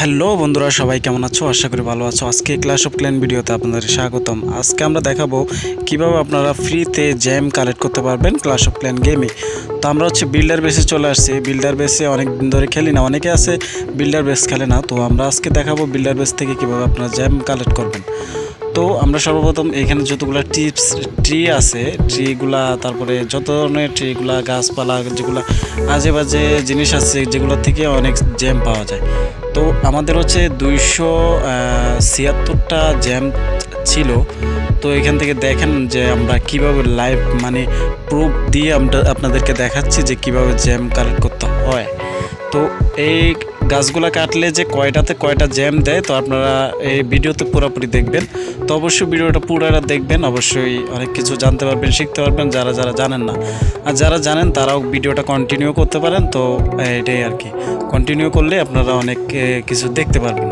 Hello বন্ধুরা, সবাই কেমন আছো? আশা করি ভালো আছো। আজকে ক্লাস অফ ক্ল্যান ভিডিওতে আপনাদের স্বাগতম। আজকে আমরা দেখাবো কীভাবে আপনারা ফ্রিতে জ্যাম কালেক্ট করতে পারবেন ক্লাস অফ ক্ল্যান গেমে তো আমরা হচ্ছে বিল্ডার বেসে চলে আসছি। বিল্ডার বেসে অনেক দিন ধরে খেলি না, অনেকে আছে বিল্ডার বেস খেলে না। তো আমরা আজকে দেখাবো বিল্ডার বেস থেকে কীভাবে আপনারা জ্যাম কালেক্ট করবেন। তো আমরা সর্বপ্রথম এখানে যতগুলো টিপস ট্রি আছে ট্রিগুলা তারপরে যত ধরনের ট্রিগুলা গাছপালা, যেগুলো আজে বাজে জিনিস আছে, যেগুলো থেকে অনেক জ্যাম পাওয়া যায়। তো আমাদের হচ্ছে দুইশো ছিয়াত্তরটা জ্যাম ছিল। তো এখান থেকে দেখেন যে আমরা কীভাবে লাইভ মানে প্রুফ দিয়ে আমরা আপনাদেরকে দেখাচ্ছি যে কীভাবে জ্যাম কালেক্ট করতে হয়। তো এই গাছগুলা কাটলে যে কয়টাতে কয়টা জ্যাম দেয়, তো আপনারা এই ভিডিওতে পুরোপুরি দেখবেন। তো অবশ্যই ভিডিওটা পুরোটা দেখবেন, অবশ্যই অনেক কিছু জানতে পারবেন, শিখতে পারবেন, যারা যারা জানেন না। আর যারা জানেন, তারাও ভিডিওটা কন্টিনিউ করতে পারেন, তো এটাই আর কি। কন্টিনিউ করলে আপনারা অনেক কিছু দেখতে পারবেন।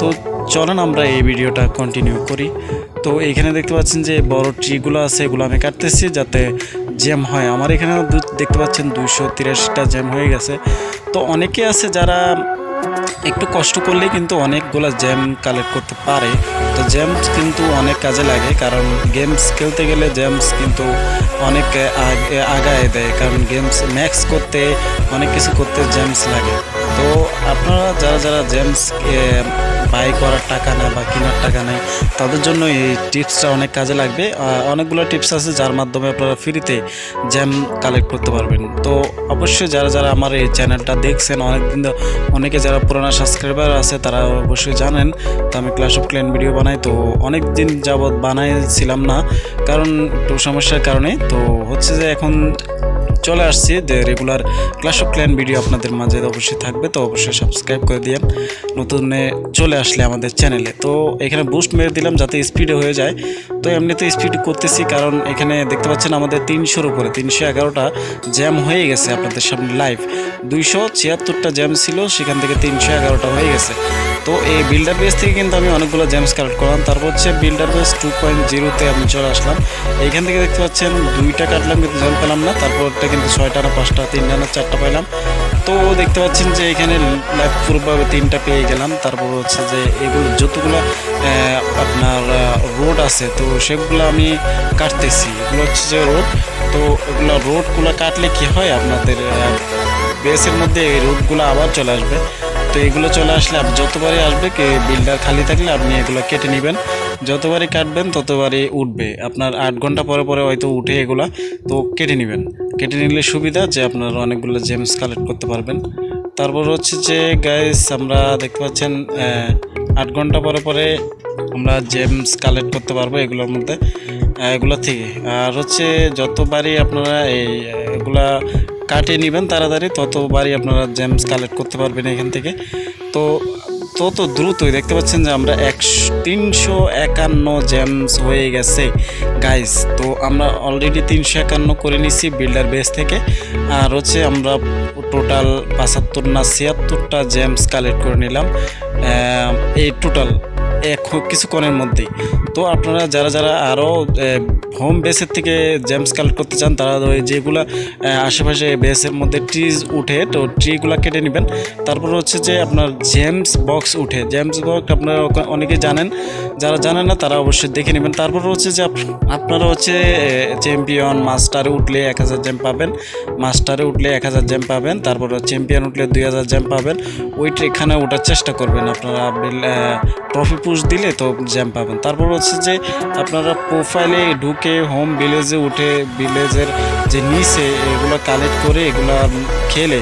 তো চলেন আমরা এই ভিডিওটা কন্টিনিউ করি। তো এইখানে দেখতে পাচ্ছেন যে বড় ট্রিগুলো আছে, এগুলো আমি কাটতেছি যাতে জ্যাম হয়। আমার এখানে দেখতে পাচ্ছেন দুশো তিরাশিটা জ্যাম হয়ে গেছে। তো অনেকে আছে যারা একটু কষ্ট করলে কিন্তু অনেকগুলো জ্যাম কালেক্ট করতে পারে। তো জ্যামস কিন্তু অনেক কাজে লাগে, কারণ গেমস খেলতে গেলে জ্যামস কিন্তু অনেক আগ- আগায় দেয়। কারণ গেমস ম্যাক্স করতে, অনেক কিছু করতে জ্যামস লাগে। তো আপনারা যারা যারা জেমস বাই করার টাকা না বা কেনার টাকা নেই, তাদের জন্য এই টিপসটা অনেক কাজে লাগবে। অনেকগুলো টিপস আছে যার মাধ্যমে আপনারা ফ্রিতে জ্যাম কালেক্ট করতে পারবেন। তো অবশ্যই যারা যারা আমার এই চ্যানেলটা দেখছেন, অনেকদিন অনেকে যারা পুরোনো সাবস্ক্রাইবার আছে, তারা অবশ্যই জানেন, তো আমি ক্লাস অফ ক্ল্যান ভিডিও বানাই, তো অনেক দিন যাবৎ বানাইছিলাম না, কারণ একটু সমস্যার কারণে। তো হচ্ছে যে এখন চলে আসছি, যে regular class of clan video আপনাদের মাঝে অবশ্যই থাকবে, তো অবশ্যই সাবস্ক্রাইব করে দিয়েন। নতুনে চলে আসলে আমাদের চ্যানেলে তো এখানে বুস্ট মেরে দিলাম যাতে স্পিডে হয়ে যায়। তো এমনিতে স্পিড করতেছি কারণ এখানে দেখতে পাচ্ছেন আমাদের তিনশোর উপরে, তিনশো এগারোটা জ্যাম হয়ে গেছে আপনাদের সামনে লাইভ দুইশো ছিয়াত্তরটা জ্যাম ছিল, সেখান থেকে তিনশো এগারোটা হয়ে গেছে। তো এই বিল্ডার বেস থেকে কিন্তু আমি অনেকগুলো জ্যামস কালেক্ট করলাম। তারপর হচ্ছে বিল্ডার বেস টু পয়েন্ট জিরোতে আমি চলে আসলাম। এইখান থেকে দেখতে পাচ্ছেন দুইটা কাটলাম, কিন্তু জ্যাম পেলাম না। তারপরটা কিন্তু ছয়টা না, পাঁচটা, তিনটা না, চারটা পেলাম তো দেখতে পাচ্ছেন যে এখানে লাইফ পুরোভাবে তিনটা পেয়ে গেলাম। তারপর হচ্ছে যে এগুলো যতগুলো আপনার রোড আছে, তো সেগুলো আমি কাটতেছি। এগুলো হচ্ছে যে রোড তো এগুলো রোডগুলো কাটলে কি হয়, আপনাদের বেসের মধ্যে এই রোডগুলো আবার চলে আসবে। তো এগুলো চলে আসলে আপনি যতবারই আসবে বিল্ডার খালি থাকলে আপনি এগুলো কেটে নেবেন। যতবারই কাটবেন, ততবারই উঠবে। আপনার আট ঘণ্টা পরে পরে হয়তো উঠে এগুলো, তো কেটে নেবেন। কেটে নিলে সুবিধা যে আপনার অনেকগুলো জেমস কালেক্ট করতে পারবেন। তারপর হচ্ছে যে গাইস আমরা দেখতে পাচ্ছেন আট ঘণ্টা পরে পরে আমরা জেমস কালেক্ট করতে পারব এগুলোর মধ্যে এগুলো থেকে। আর হচ্ছে যতবারই আপনারা এই এগুলা কাটিয়ে নেবেন তাড়াতাড়ি, ততবারই আপনারা জেমস কালেক্ট করতে পারবেন এখান থেকে। তো তত দ্রুতই দেখতে পাচ্ছেন যে আমরা একশো তিনশো একান্ন জেমস হয়ে গেছে। গাইস তো আমরা অলরেডি তিনশো একান্ন করে নিছি বিল্ডার বেস থেকে। আর হচ্ছে আমরা টোটাল পঁচাত্তর না ছিয়াত্তরটা জেমস কালেক্ট করে নিলাম এই টোটাল এক কিছুক্ষণের মধ্যেই। তো আপনারা যারা যারা আরও হোম বেসের থেকে জেমস কালেক্ট করতে চান, তারা ওই যেগুলো আশেপাশে বেসের মধ্যে ট্রিজ উঠে, তো ট্রিগুলো কেটে নেবেন। তারপর হচ্ছে যে আপনার জেমস বক্স উঠে। জেমস বক্স আপনারা অনেকে জানেন, যারা জানেন না, তারা অবশ্যই দেখে নেবেন। তারপর হচ্ছে যে আপনারা হচ্ছে চ্যাম্পিয়ন মাস্টারে উঠলে এক হাজার জ্যাম পাবেন। মাস্টারে উঠলে এক হাজার জ্যাম পাবেন। তারপর চ্যাম্পিয়ন উঠলে দুই হাজার জ্যাম পাবেন। ওইটা এখানে ওঠার চেষ্টা করবেন। আপনারা ট্রফি পুশ দিলে তো জ্যাম পাবেন। তারপর হচ্ছে যে আপনারা প্রোফাইলে ঢুকে হোম ভিলেজে উঠে ভিলেজের যে নিচে এগুলো কালেক্ট করে এগুলো খেলে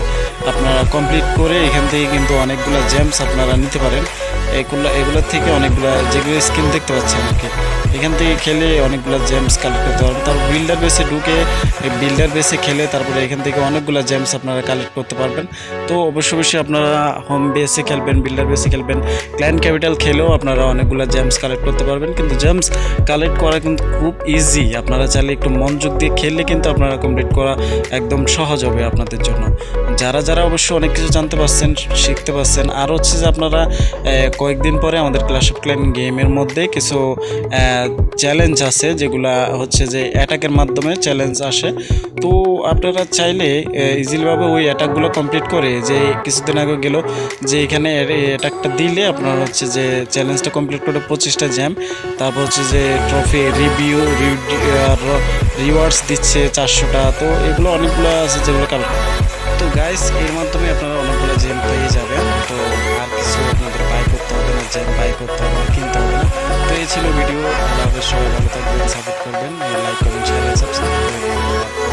আপনারা কমপ্লিট করে এখান থেকে কিন্তু অনেকগুলো জেমস আপনারা নিতে পারেন। এগুলো, এগুলোর থেকে অনেকগুলো যেগুলো স্কিন দেখতে পাচ্ছেন আর কি। এখান থেকে খেলে অনেকগুলো জেমস কালেক্ট করতে পারবেন। তারপর বিল্ডার বেসে ঢুকে বিল্ডার বেসে খেলে তারপরে এখান থেকে অনেকগুলো জেমস আপনারা কালেক্ট করতে পারবেন। তো অবশ্যই অবশ্যই আপনারা হোম বেসে খেলবেন বিল্ডার বেসে খেলবেন। ক্ল্যান ক্যাপিটাল খেলেও আপনারা অনেকগুলো জেমস কালেক্ট করতে পারবেন। কিন্তু জেমস কালেক্ট করা কিন্তু খুব ইজি আপনারা চাইলে একটু মনোযোগ দিয়ে খেললে কিন্তু আপনারা কমপ্লিট করা একদম সহজ হবে আপনাদের জন্য। যারা যারা অবশ্যই অনেক কিছু জানতে পারছেন, শিখতে পারছেন, আর হচ্ছে যে আপনারা কয়েকদিন পরে আমাদের ক্লাস অফ ক্ল্যান গেমের মধ্যে কিছু চ্যালেঞ্জ আছে, যেগুলা হচ্ছে যে অ্যাটাকের মাধ্যমে চ্যালেঞ্জ আসে। তো আপনারা চাইলে ইজিলিভাবে ওই অ্যাটাকগুলো কমপ্লিট করে যে কিছুদিন আগে গেল যে এখানে অ্যাটাকটা দিলে আপনার হচ্ছে যে চ্যালেঞ্জটা কমপ্লিট করে পঁচিশটা জ্যাম তারপর হচ্ছে যে ট্রফি রিভিউ আর রিওয়ার্ডস দিচ্ছে চারশোটা। তো এগুলো অনেকগুলো আছে যেগুলো কালেক্ট তো গাইস এর মাধ্যমে আপনারা অনেকগুলো জেম পেয়ে যাবেন। তো আর কিছু আপনাদের বাই করতে হবে না জেম বাই করতে হবে এই ছিল ভিডিও আমাদের সবাই ভালো থাকবেন সাপোর্ট করবেন লাইক কমেন্ট শেয়ার সাবস্ক্রাইব